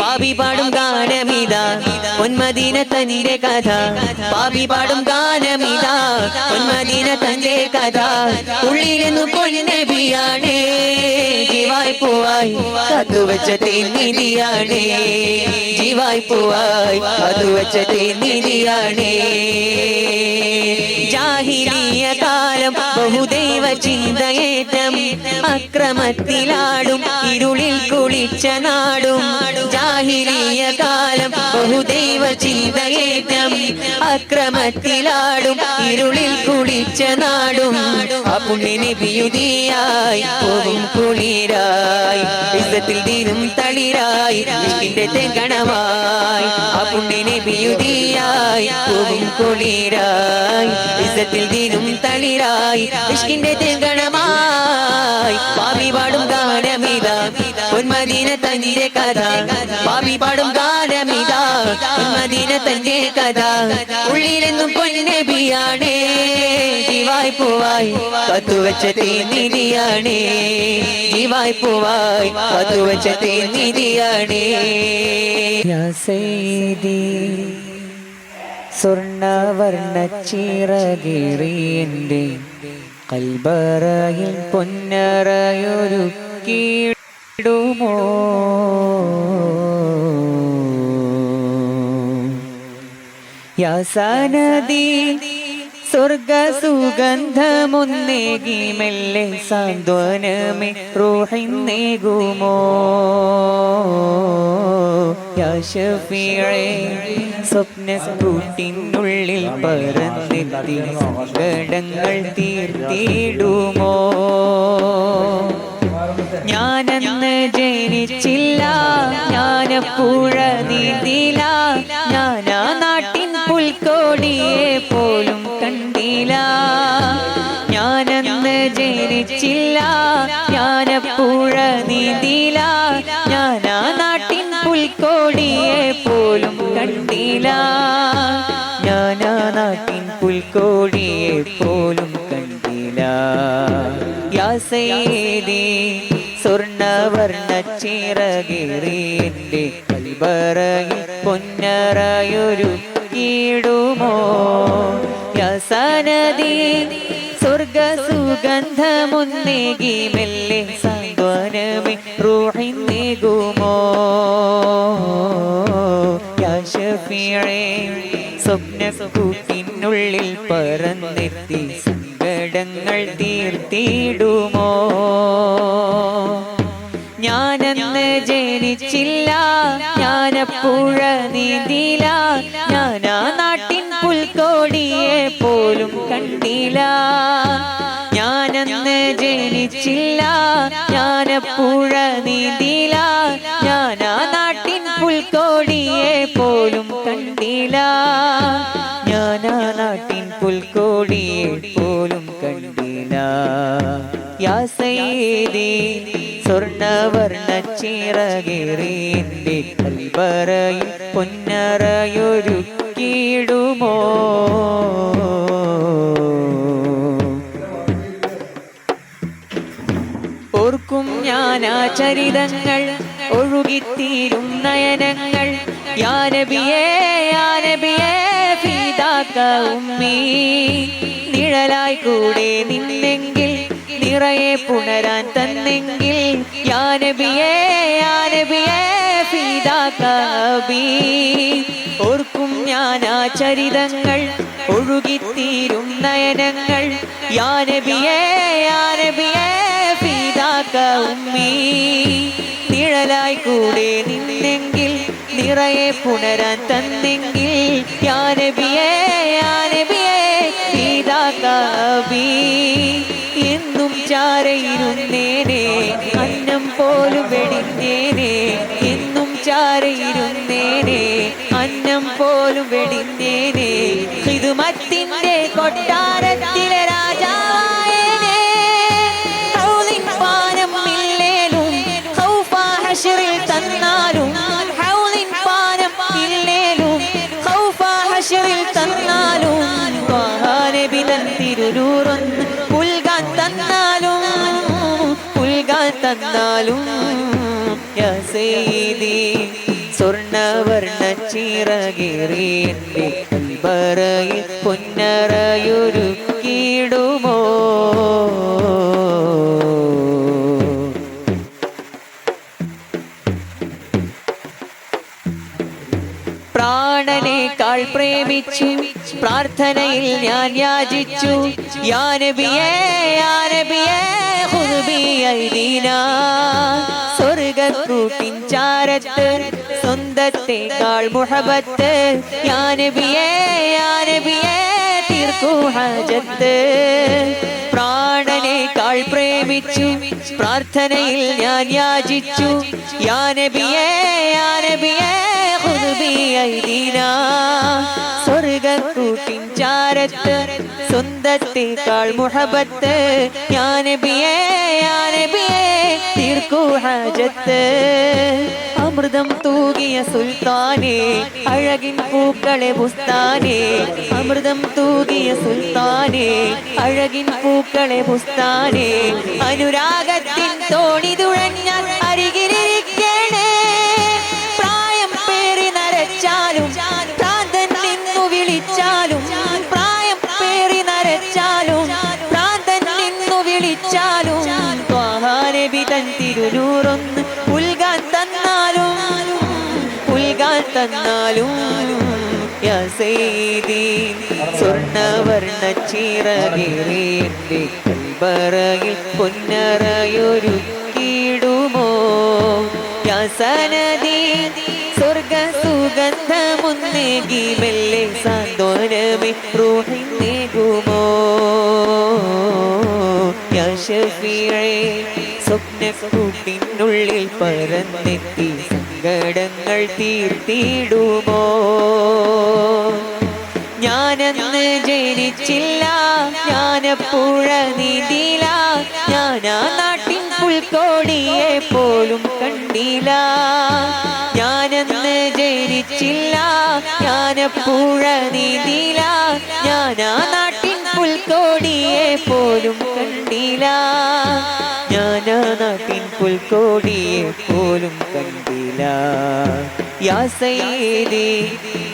പാപി പാടും ഗാനമിതാ. പൊന്മദീന തന്റെ കഥ. പാപി പാടും ഗാനമിതാ. പൊന്മദീന തന്റെ കഥ. ഉള്ളിലെന്നു പൊന്നബിയാണ് ജീവായി പോവായി കത്തുവച്ച തെന്നിധിയാണ് ജീവായി പോവായി വെച്ച തെന്നിധിയാണ് ജാഹിലിയ കാലം ബഹുദൈവ ചിന്തയേറ്റം. അക്രമത്തിലാടും ഇരുളിൽ കുളിച്ച നാടും. ചിന്തയേറ്റം അക്രമത്തിലാടും ഇരുളിൽ കുളിച്ച നാടും. അപ്പുണ്ണിനെ ബിയുതിയായി പോകും കുളിരായി ഇസത്തിൽ തീരും തളിരായി ഇഷ്കിന്റെ തെങ്കണമായി. അപ്പുണ്ണിനെ ബിയുതിയായി പോകും കുളിരായി ഇസത്തിൽ തീരും തളിരായി ഇഷ്കിന്റെ തെങ്കണമായി. പാവി പാടും ഗാനമിത പൊന്മദീന തന്റെ കഥ. പാവി പാടും ഗാനമിത പൊന്മദീന തന്റെ കഥ. ഉള്ളിലെന്നും പൊന്നബിയാണേ ജീവായി പൂവായി കത്തുവച്ച തേനിധിയാണേ ജീവായി പൂവായി കത്തുവച്ച തേനിധിയാണേ സ്വർണവർണ ചിറകേറിയന്റെ കൽബറയിൽ പൊന്നറയൊരു കീടുമോ യാസനദി സ്വർഗ സുഗന്ധമൊന്നേകി മെല്ലെ സാന്ത്വനമേ റൂഹിന്നേകുമോ യാശഫിയെ സ്വപ്ന സ്ഫൂട്ടിനുള്ളിൽ പറന്നെത്തി ഘടങ്ങൾ തീർത്തിടുമോ? ഞാനെന്ന് ജനിച്ചില്ല ഞാനപ്പുഴ നീതില പോലും കണ്ടില്ല. ഞാനന്ന് ജനിച്ചില്ല. ഞാനപ്പുഴ നീന്തില്ല ഞാനാ നാട്ടിൻ പുൽക്കോടിയെ പോലും കണ്ടില്ല. ഞാനാ നാട്ടിൻ പുൽക്കോടിയെ പോലും കണ്ടില്ല. യാസേദി സ്വർണവർണ ചിറകേറിന്റെ കൽബറയിൽ പൊന്നറയൊരു കീടുമോ യസനദി സ്വർഗ സുഗന്ധമൊന്നേകി മെല്ലെ റൂഹി റൂഹിന്നേകുമോ സ്വപ്ന കൂട്ടിനുള്ളിൽ പറന്നെത്തി സങ്കടങ്ങൾ തീർത്തിടുമോ? ഞാനന്ന് ജനിച്ചില്ല ഞാനപ്പുഴ നീന്തില ഞാനാ നാട്ടിൻ പുൽക്കോടിയെ പോലും കണ്ടില്ല. ഞാനെന്ന് ജനിച്ചില്ല ഞാനപ്പുഴ നീന്തില ഞാനാ നാട്ടിൻ പുൽക്കോടിയെ പോലും കണ്ടില്ല. ഞാനാ നാട്ടിൻ പുൽക്കോടിയെ പോലും കണ്ടില്ല. യാസേദി സ്വർണവർണ ചിറകേറിന്റെ പൊന്നറയൊരു കീടുമോ ഓർക്കും ഞാൻ ആ ചരിതങ്ങൾ ഒഴുകിത്തീരും നയനങ്ങൾ. യാനബിയേ യാനബിയേ ഫീതാക്ക ഉമ്മീ നിഴലായി കൂടെ നിന്നെങ്കിൽ നിറയെ പുണരാൻ തന്നെങ്കിൽ യാനബിയേ യാനബിയേ ഫീതാക്ക അബീ ഓർക്കും ഞാൻ ആ ചരിതങ്ങൾ ഒഴുകിത്തീരും നയനങ്ങൾ. യാനബിയേ യാനബിയേ ഫീതാക്ക ഉമ്മീ നിഴലായി കൂടെ നിന്നെങ്കിൽ നിറയെ പുണരാൻ തന്നെങ്കിൽ യാനബിയേ യാനബിയേ ഫീതാക്ക അബീ എന്നും ചാരയിരുന്നേനെ അന്നം പോലും വെടിഞ്ഞേനെ എന്നും ചാരയിരുന്നേനെ അന്നം പോലും വെടിഞ്ഞേനെ ഇത് കൊട്ടാരത്തിലെ തന്നാലും സ്വർണവർണ ചിറകേറി എന്റെ കൽബറയിൽ പൊന്നറയൊരു കീടുമോ പ്രാണനേക്കാൾ പ്രേമിച്ചു പ്രാർത്ഥനയിൽ ഞാൻ യാചിച്ചു. യാനബിയേ യാനബിയേ. ഖുദ്ബി ഐദീനാ സ്വർഗക്കൂട്ടിൻ ചാരത്ത് സ്വന്തത്തെക്കാൾ മുഹബത്ത്. യാനബിയേ യാനബിയേ തീർക്കൂ ഹജത്ത്. പ്രേമിച്ചു. പ്രാർത്ഥനയിൽ ഞാൻ യാചിച്ചു. യാനബിയേ യാനബിയേ സ്വർഗക്കൂട്ടിൻ ചാരത്ത് സ്വന്തത്തെക്കാൾ മുഹബത്ത്. യാനബിയേ തീർക്കൂ ഹജത്ത്. അമൃതം തൂകിയ സുൽത്താനെ അഴകിൻ പൂക്കളെ പുസ്താനെ അമൃതം തൂകിയ സുൽത്താനെ അഴകിൻ പൂക്കളെ പുസ്താനെ അനുരാഗത്തിൻ തോണി തുഴഞ്ഞാൽ തന്നാലും സ്വർണവർണ ചിറകേറി എന്റെ കൽബറയിൽ പൊന്നറയൊരു കീടുമോ യാ സനദി സ്വർഗ സുഗന്ധമുന്നേകി മെല്ലെ സാന്ത്വനമേ റൂഹിൻ നേകുമോ? യാ ഷഫീഴേ സ്വപ്നക്കൂട്ടിനുള്ളിൽ പറന്നെത്തി സങ്കടങ്ങൾ തീർത്തിടുമോ? ഞാനെന്ന് ജനിച്ചില്ല ഞാനപ്പുഴ നീന്തില്ല ഞാനാ നാട്ടിൻ പുൽക്കോടിയെ പോലും കണ്ടില്ല. ഞാനെന്ന് ജനിച്ചില്ല ഞാനപ്പുഴ നീന്തില്ല ഞാനാ പുൽക്കോടിയെ പോലും കണ്ടില്ല ഞാനാ നാട്ടിൻ പുൽക്കോടിയെ പോലും കണ്ടില്ല യാ സയ്യിദി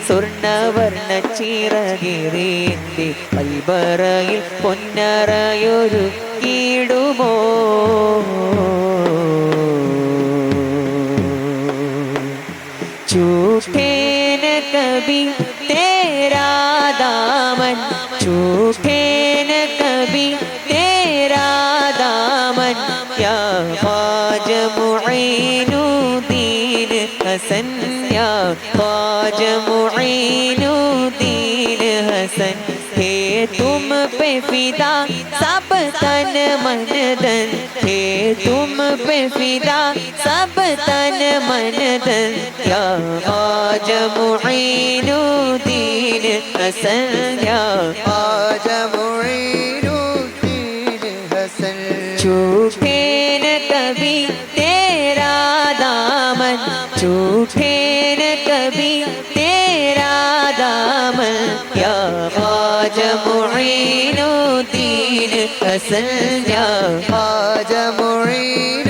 സ്വർണവർണ്ണ ചിറകേറി എൻ്റെ കൽബറയിൽ പൊന്നറയൊരു കീടുമോ झूठे न कभी तेरा दामन झूठे या ख्वाज मुईनुद्दीन हसन। हे तुम पे फिदा, सब तन मन धन हे तुम पे फिदा, सब तन मन धन या आज मुईनुद्दीन हसन, या आज मुईनुद्दीन हसन। झूठे न कभी तेरा दामन, झूठे خواجہ معین الدین اصل جا خواجہ معین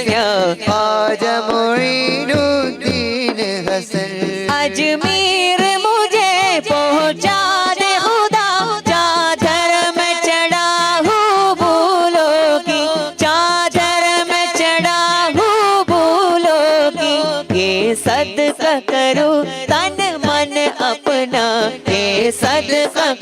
sadqa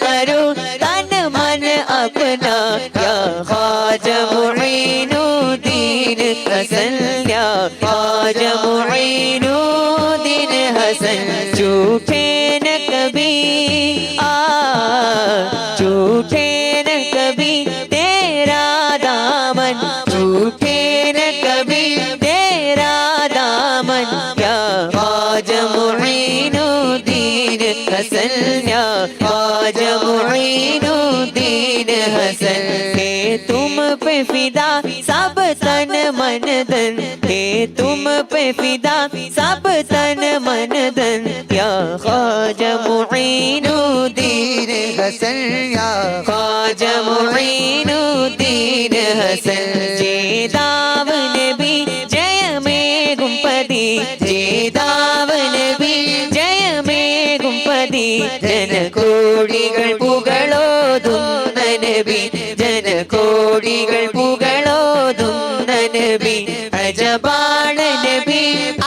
हसन है तुम पे फिदा सब तन मन धन है तुम पे फिदा सब तन मन धन या ख्वाज मुईनुद्दीन हसन या ख्वाज മുഈനുദ്ദീൻ ഹസൻ ജേതാവ് നബി ജയമേകും പതി ജേതാവ് നബി ജയമേകും പതി ജനകോടികൾ പുകളോതുന്ന നബി ജനകോടികൾ പുകളോതുന്ന നബി. അജബാണ നബി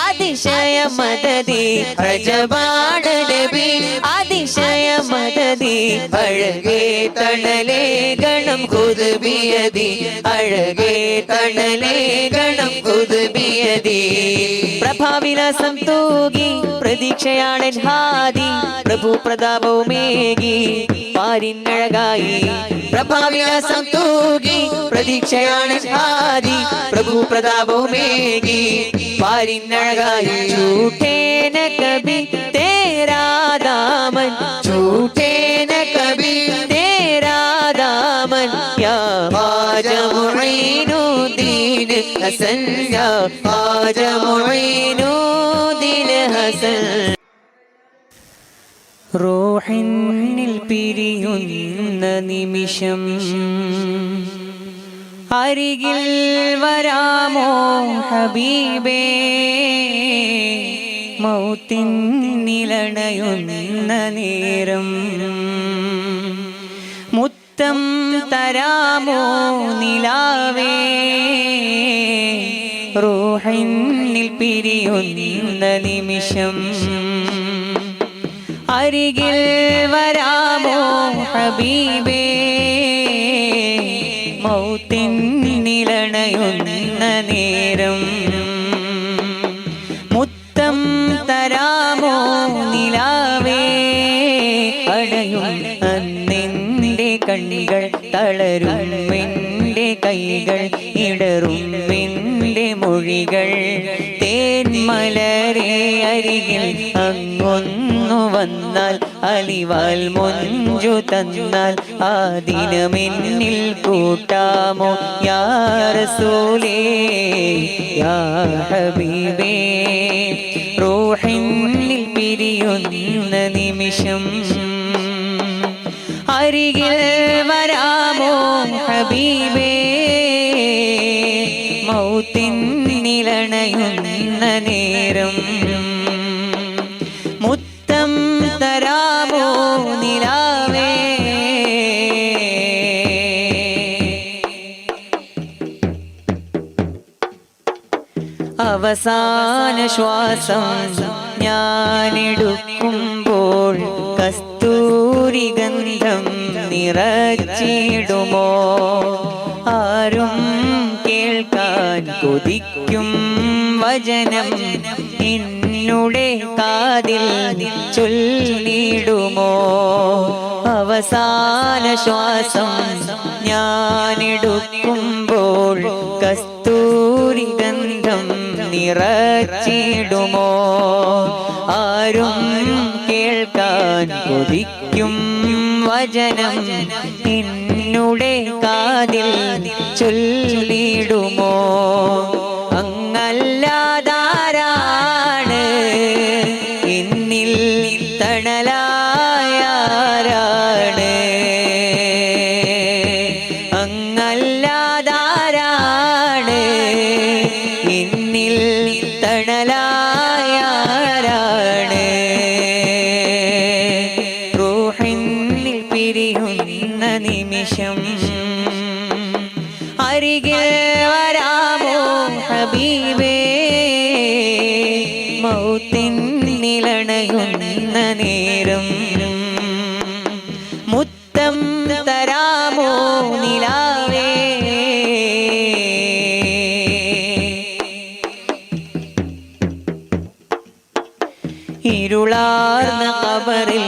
അതിശയ മദതി അജബാണ നബി അതിശയ മദതി അഴകേ തണലേ ഗണം കുതുബിയതി. അഴകേ തണലേ ഗണം കുതുബിയതി. പ്രഭാവിലാസം തൂകി പ്രതീക്ഷയാണ് ഹാദി. പ്രഭു പ്രതാപവുമേകി പാരിന്നഴകായി പ്രഭാവിലാസം തൂകി പ്രതീക്ഷയാണ് ആദി പ്രഭു പ്രതാപവുമേകി പാരിന്നഴകായി ചൂട്ടേന കബി തേരാദാമൻ ചൂട്ടേന കബി തേരാദാമൻ യാ ഹാജ മുഈനുദ്ദീൻ ഹസൻ യാ റോഹിന്നിൽ പിരിയുന്ന നിമിഷം അരികിൽ വരാമോ ഹബീബേ? മൗത്തിൻ നിലണയുന്ന നേരം മുത്തം തരാമോ നിലാവേ? റോഹിനിൽ പിരിയുന്ന നിമിഷം അരികിൽ വരാമോ ഹബീബേ? അങ്ങൊന്നു വന്നാൽ അലിവാൽ മൊഞ്ചു തന്നാൽ ആ ദിനമെന്നിൽ കൂട്ടാമോ? യാ റോഹിന്നിൽ ഹബീബേ പിരിയുന്ന നിമിഷം അരികിൽ വരാമോ ഹബീബേ? മൗത്തിൻ നിലണയുന്ന നേരം അവസാന ശ്വാസം ഞാനെടുക്കുമ്പോൾ കസ്തൂരി ഗന്ധം നിറച്ചിടുമോ? ആരും കേൾക്കാൻ കൊതിക്കും വചനം എന്നുടെ കാതിൽ ചൊല്ലിടുമോ? അവസാന ശ്വാസം ഞാനെടുക്കുമ്പോൾ നിറച്ചിടുമോ? ആരും കേൾക്കാൻ കൊതിക്കും. വചനം എന്നുടെ കാതിൽ ചൊല്ലിടുമോ ഹബീബേ മൗത്തിൻ നിലണയുണ നേരം മുത്തം തരാമോ നിലാവേ? ഇരുളാർന്ന കബറിൽ